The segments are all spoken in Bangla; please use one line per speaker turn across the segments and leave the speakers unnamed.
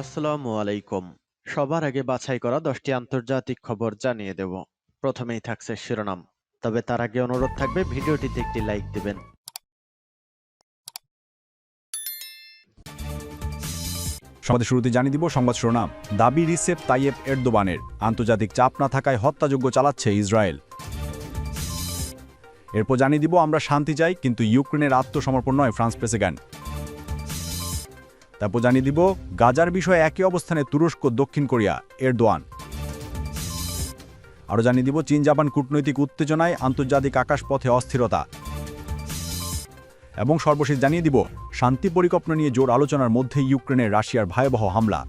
আসসালামু আলাইকুম। সবার আগে বাছাই করা দশটি আন্তর্জাতিক খবর জানিয়ে দেব। প্রথমেই থাকছে শিরোনাম। তবে তার আগে অনুরোধ থাকবে, ভিডিওটিতে একটি লাইক দিবেন।
সমাজের শুরুতে জানিয়ে দিব সংবাদ শিরোনাম। দাবি রিসেপ তাইয়েব এরদোবানের আন্তর্জাতিক চাপ না থাকায় হত্যাযোগ্য চালাচ্ছে ইসরায়েল। এরপর জানিয়ে দিব, আমরা শান্তি চাই, কিন্তু ইউক্রেনের আত্মসমর্পণ নয় ফ্রান্স প্রেসিডেন্ট। তারপর জানিয়ে দিব, গাজার বিষয়ে একই অবস্থানে তুরস্ক, দক্ষিণ কোরিয়া, এরদোয়ান। আরও জানিয়ে দিব, চীন, জাপান কূটনৈতিক উত্তেজনায় আন্তর্জাতিক আকাশপথে অস্থিরতা। এবং সর্বশেষ জানিয়ে দিব, শান্তি পরিকল্পনা নিয়ে জোর আলোচনার মধ্যে ইউক্রেনের রাশিয়ার ভয়াবহ হামলা।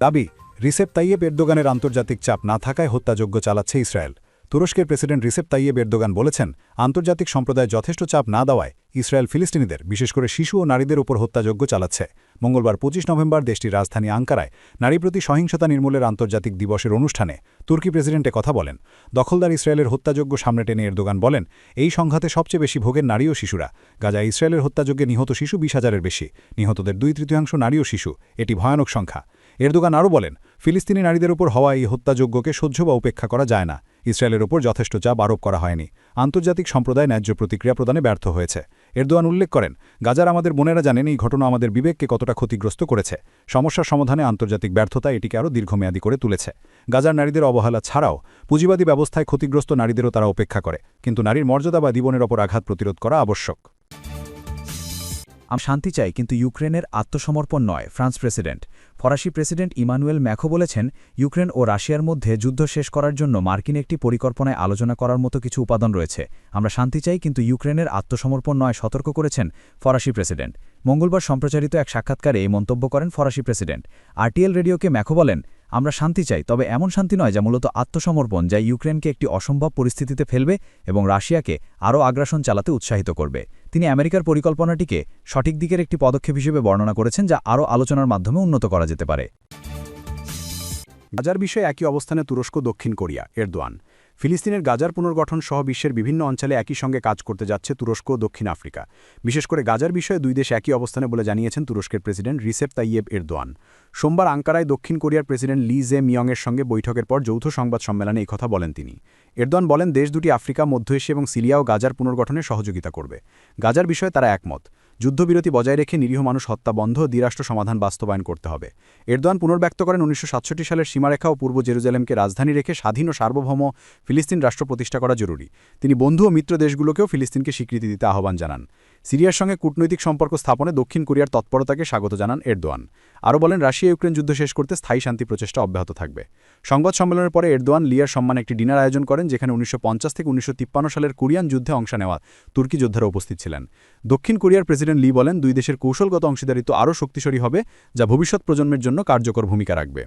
দাবি, রিসেপ তাইয়েব এরদোগানের আন্তর্জাতিক চাপ না থাকায় হত্যাযোগ্য চালাচ্ছে ইসরায়েল। তুরস্কের প্রেসিডেন্ট রিসেপ তাইয়েব এরদোগান বলেছেন, আন্তর্জাতিক সম্প্রদায় যথেষ্ট চাপ না দেওয়ায় ইসরায়েল ফিলিস্তিনিদের, বিশেষ করে শিশু ও নারীদের উপর হত্যাযজ্ঞ চালাচ্ছে। মঙ্গলবার পঁচিশ নভেম্বর দেশটির রাজধানী আঙ্কারায় নারী প্রতি সহিংসতা নির্মূলের আন্তর্জাতিক দিবসের অনুষ্ঠানে তুর্কি প্রেসিডেন্টে কথা বলেন। দখলদার ইসরায়েলের হত্যাযজ্ঞ সামনে টেনে এরদোগান বলেন, এই সংঘাতে সবচেয়ে বেশি ভোগের নারী ও শিশুরা। গাজা ইসরায়েলের হত্যাযোগ্যে নিহত শিশু বিশ হাজারের বেশি। নিহতদের দুই তৃতীয়াংশ নারী ও শিশু। এটি ভয়ানক সংখ্যা। এরদোগান আরও বলেন, ফিলিস্তিনি নারীদের উপর হওয়া এই হত্যাযজ্ঞকে সহ্য বা উপেক্ষা করা যায় না। ইসরায়েলের ওপর যথেষ্ট চাপ আরোপ করা হয়নি। আন্তর্জাতিক সম্প্রদায় ন্যায্য প্রতিক্রিয়া প্রদানে ব্যর্থ হয়েছে। এরদোয়ান উল্লেখ করেন, গাজার আমাদের বোনেরা জানেন এই ঘটনা আমাদের বিবেককে কতটা ক্ষতিগ্রস্ত করেছে। সমস্যার সমাধানে আন্তর্জাতিক ব্যর্থতা এটিকে আরও দীর্ঘমেয়াদী করে তুলেছে। গাজার নারীদের অবহেলা ছাড়াও পুঁজিবাদী ব্যবস্থায় ক্ষতিগ্রস্ত নারীদেরও তারা অপেক্ষা করে, কিন্তু নারীর মর্যাদা বা জীবনের ওপর আঘাত প্রতিরোধ করা আবশ্যক।
আমি শান্তি চাই, কিন্তু ইউক্রেনের আত্মসমর্পণ নয়, ফ্রান্স প্রেসিডেন্ট। ফরাসি প্রেসিডেন্ট ইমানুয়েল ম্যাখো বলেছেন, ইউক্রেন ও রাশিয়ার মধ্যে যুদ্ধ শেষ করার জন্য মার্কিন একটি পরিকল্পনায় আলোচনা করার মতো কিছু উপাদান রয়েছে। আমরা শান্তি চাই, কিন্তু ইউক্রেনের আত্মসমর্পণ নয়, সতর্ক করেছেন ফরাসি প্রেসিডেন্ট। মঙ্গলবার সম্প্রচারিত এক সাক্ষাৎকারে এই মন্তব্য করেন ফরাসি প্রেসিডেন্ট। আরটিএল রেডিওকে ম্যাখো বলেন আমরা শান্তি চাই, তবে এমন শান্তি নয় যা মূলত আত্মসমর্পণ, যা ইউক্রেনকে একটি অসম্ভব পরিস্থিতিতে ফেলবে এবং রাশিয়াকে আরও আগ্রাসন চালাতে উৎসাহিত করবে। তিনি আমেরিকার পরিকল্পনাটিকে সঠিক দিকের একটি পদক্ষেপ হিসেবে বর্ণনা করেছেন, যা আরও আলোচনার মাধ্যমে উন্নত করা যেতে পারে।
গাজার বিষয়ে একই অবস্থানে তুরস্ক, দক্ষিণ কোরিয়া। এরদোয়ান ফিলিস্তিনের গাজার পুনর্গঠন সহ বিশ্বের বিভিন্ন অঞ্চলে একই সঙ্গে কাজ করতে যাচ্ছে তুরস্ক ও দক্ষিণ আফ্রিকা। বিশেষ করে গাজার বিষয়ে দুই দেশ একই অবস্থানে বলে জানিয়েছেন তুরস্কের প্রেসিডেন্ট রিসেপ তাইয়েব এরদোয়ান। সোমবার আঙ্কারায় দক্ষিণ কোরিয়ার প্রেসিডেন্ট লি জে মিয়ংয়ের সঙ্গে বৈঠকের পর যৌথ সংবাদ সম্মেলনে এই কথা বলেন তিনি। এরদোয়ান বলেন, দেশ দুটি আফ্রিকা, মধ্য এশিয়া এবং সিরিয়া ও গাজার পুনর্গঠনে সহযোগিতা করবে। গাজার বিষয়ে তারা একমত। যুদ্ধবিরতি বজায় রেখে নিরীহ মানুষ হত্যা বন্ধ, দ্বিরাষ্ট্র সমাধান বাস্তবায়ন করতে হবে। এরদোয়ান পুনর্ব্যক্ত করেন উনিশশো সাতষট্টি সালের সীমারেখা ও পূর্ব জেরুজালেমকে রাজধানী রেখে স্বাধীন ও সার্বভৌম ফিলিস্তিন রাষ্ট্র প্রতিষ্ঠা করা জরুরি। তিনি বন্ধু ও মিত্র দেশগুলোকেও ফিলিস্তিনকে স্বীকৃতি দিতে আহ্বান জানান। সিরিয়ার সঙ্গে কূটনৈতিক সম্পর্ক স্থাপনে দক্ষিণ কোরিয়ার তৎপরতাকে স্বাগত জানান এরদোয়ান। আরও বলেন রাশিয়া ইউক্রেন যুদ্ধ শেষ করতে স্থায়ী শান্তি প্রচেষ্টা অব্যাহত থাকবে। সংবাদ সম্মেলনের পরে এরদোয়ান লিয়ার সম্মানে একটি ডিনার আয়োজন করেন, যেখানে উনিশশো পঞ্চাশ থেকে উনিশশো তিপ্পান্ন সালের কোরিয়ান যুদ্ধে অংশ নেওয়া তুর্কি যোদ্ধারা উপস্থিত ছিলেন। দক্ষিণ কোরিয়ার প্রেসিডেন্ট লি বলেন, দুই দেশের কৌশলগত অংশীদারিত্ব আরও শক্তিশালী হবে, যা ভবিষ্যৎ প্রজন্মের জন্য কার্যকর ভূমিকা রাখবে।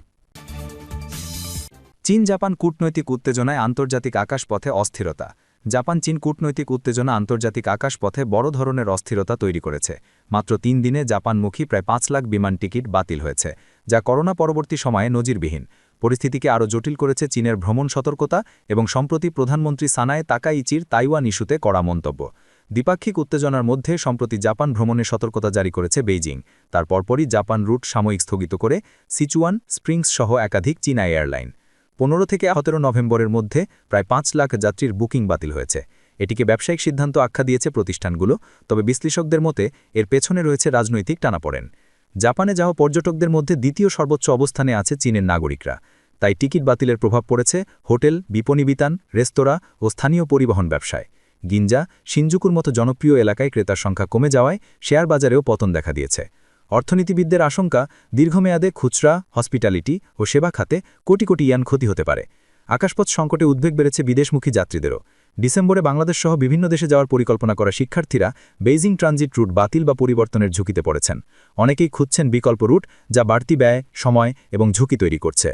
চীন জাপান কূটনৈতিক উত্তেজনায় আন্তর্জাতিক আকাশপথে অস্থিরতা। জাপান চীন কূটনৈতিক উত্তেজনা আন্তর্জাতিক আকাশপথে বড় ধরনের অস্থিরতা তৈরি করেছে। মাত্র তিন দিনে জাপানমুখী প্রায় পাঁচ লাখ বিমান টিকিট বাতিল হয়েছে, যা করোনা পরবর্তী সময়ে নজিরবিহীন। পরিস্থিতিকে আরও জটিল করেছে চীনের ভ্রমণ সতর্কতা এবং সম্প্রতি প্রধানমন্ত্রী সানায় তাকাইচির তাইওয়ান ইস্যুতে কড়া মন্তব্য। দ্বিপাক্ষিক উত্তেজনার মধ্যে সম্প্রতি জাপান ভ্রমণের সতর্কতা জারি করেছে বেইজিং। তার পরপরই জাপান রুট সাময়িক স্থগিত করে সিচুয়ান স্প্রিংস সহ একাধিক চীনা এয়ারলাইন। পনেরো থেকে সতেরো নভেম্বরের মধ্যে প্রায় পাঁচ লাখ যাত্রীর বুকিং বাতিল হয়েছে। এটিকে ব্যবসায়িক সিদ্ধান্ত আখ্যা দিয়েছে প্রতিষ্ঠানগুলো, তবে বিশ্লেষকদের মতে এর পেছনে রয়েছে রাজনৈতিক টানাপড়েন। জাপানে যাওয়া পর্যটকদের মধ্যে দ্বিতীয় সর্বোচ্চ অবস্থানে আছে চীনের নাগরিকরা। তাই টিকিট বাতিলের প্রভাব পড়েছে হোটেল, বিপণী বিতান, রেস্তোরাঁ ও স্থানীয় পরিবহন ব্যবসায়। গিঞ্জা সিনজুকুর মতো জনপ্রিয় এলাকায় ক্রেতার সংখ্যা কমে যাওয়ায় শেয়ার বাজারেও পতন দেখা দিয়েছে। অর্থনীতিবিদদের আশঙ্কা, দীর্ঘমেয়াদে খুচরা, হসপিটালিটি ও সেবা খাতে কোটি কোটি ইয়ান ক্ষতি হতে পারে। আকাশপথ সংকটে উদ্বেগ বেড়েছে বিদেশমুখী যাত্রীদেরও। ডিসেম্বরে বাংলাদেশ সহ বিভিন্ন দেশে যাওয়ার পরিকল্পনা করা শিক্ষার্থীরা বেইজিং ট্রানজিট রুট বাতিল বা পরিবর্তনের ঝুঁকিতে পড়েছেন। অনেকেই খুঁজছেন বিকল্প রুট যা বাড়তি ব্যয়, সময় এবং ঝুঁকি তৈরি করছে।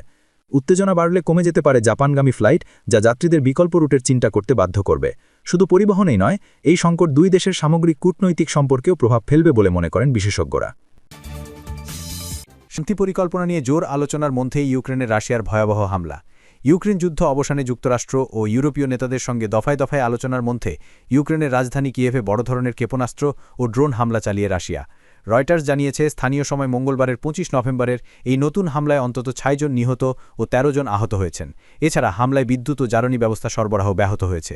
উত্তেজনা বাড়লে কমে যেতে পারে জাপানগামী ফ্লাইট যা যাত্রীদের বিকল্প রুটের চিন্তা করতে বাধ্য করবে। শুধু পরিবহনেই নয়, এই সংকট দুই দেশের সামগ্রিক কূটনৈতিক সম্পর্কেও প্রভাব ফেলবে বলে মনে করেন বিশেষজ্ঞরা।
শান্তি পরিকল্পনা নিয়ে জোর আলোচনার মধ্যেই ইউক্রেনের রাশিয়ার ভয়াবহ হামলা। ইউক্রেন যুদ্ধ অবসানে যুক্তরাষ্ট্র ও ইউরোপীয় নেতাদের সঙ্গে দফায় দফায় আলোচনার মধ্যে ইউক্রেনের রাজধানী কিয়েভে বড় ধরনের ক্ষেপণাস্ত্র ও ড্রোন হামলা চালিয়ে রাশিয়া। রয়টার্স জানিয়েছে, স্থানীয় সময় মঙ্গলবারের পঁচিশ নভেম্বরের এই নতুন হামলায় অন্তত ছয়জন নিহত ও ১৩ জন আহত হয়েছেন। এছাড়া হামলায় বিদ্যুৎ ও জ্বালানি ব্যবস্থা সরবরাহ ব্যাহত হয়েছে।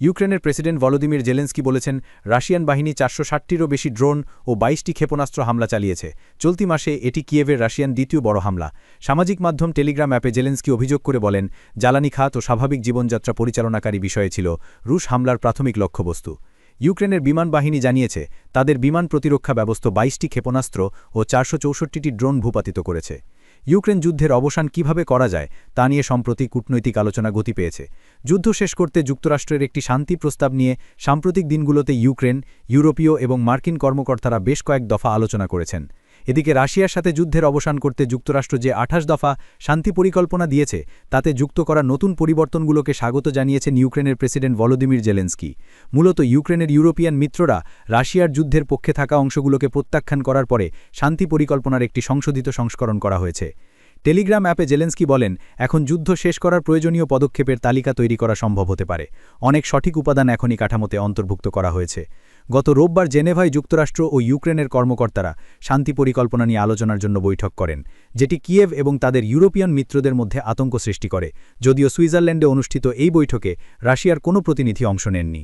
ইউক্রেনের প্রেসিডেন্ট ভলোদিমির জেলেন্সকি বলেছেন, রাশিয়ান বাহিনী চারশো ষাটটিরও বেশি ড্রোন ও বাইশটি ক্ষেপণাস্ত্র হামলা চালিয়েছে। চলতি মাসে এটি কিয়েভের রাশিয়ান দ্বিতীয় বড় হামলা। সামাজিক মাধ্যম টেলিগ্রাম অ্যাপে জেলেন্সকি অভিযোগ করে বলেন, জ্বালানি খাত ও স্বাভাবিক জীবনযাত্রা পরিচালনাকারী বিষয়ে ছিল রুশ হামলার প্রাথমিক লক্ষ্যবস্তু। ইউক্রেনের বিমান বাহিনী জানিয়েছে, তাদের বিমান প্রতিরক্ষা ব্যবস্থা বাইশটি ক্ষেপণাস্ত্র ও চারশো ড্রোন ভূপাতিত করেছে। ইউক্রেন যুদ্ধের অবসান কীভাবে করা যায়, তা নিয়ে সম্প্রতি কূটনৈতিক আলোচনা গতি পেয়েছে। যুদ্ধ শেষ করতে যুক্তরাষ্ট্রের একটি শান্তি প্রস্তাব নিয়ে সাম্প্রতিক দিনগুলোতে ইউক্রেন, ইউরোপীয় এবং মার্কিন কর্মকর্তারা বেশ কয়েক দফা আলোচনা করেছেন। এদিকে রাশিয়ার সাথে যুদ্ধের অবসান করতে যুক্তরাষ্ট্র যে আঠাশ দফা শান্তি পরিকল্পনা দিয়েছে, তাতে যুক্ত করা নতুন পরিবর্তনগুলোকে স্বাগত জানিয়েছেন ইউক্রেনের প্রেসিডেন্ট ভলোদিমির জেলেন্সকি। মূলত ইউক্রেনের ইউরোপিয়ান মিত্ররা রাশিয়ার যুদ্ধের পক্ষে থাকা অংশগুলোকে প্রত্যাখ্যান করার পরে শান্তি পরিকল্পনার একটি সংশোধিত সংস্করণ করা হয়েছে। টেলিগ্রাম অ্যাপে জেলেন্সকি বলেন, এখন যুদ্ধ শেষ করার প্রয়োজনীয় পদক্ষেপের তালিকা তৈরি করা সম্ভব হতে পারে। অনেক সঠিক উপাদান এখনই কাঠামোতে অন্তর্ভুক্ত করা হয়েছে। গত রোববার জেনেভায় যুক্তরাষ্ট্র ও ইউক্রেনের কর্মকর্তারা শান্তি পরিকল্পনা নিয়ে আলোচনার জন্য বৈঠক করেন, যেটি কিয়েভ এবং তাদের ইউরোপিয়ান মিত্রদের মধ্যে আতঙ্ক সৃষ্টি করে, যদিও সুইজারল্যান্ডে অনুষ্ঠিত এই বৈঠকে রাশিয়ার কোনো প্রতিনিধি অংশ নেননি।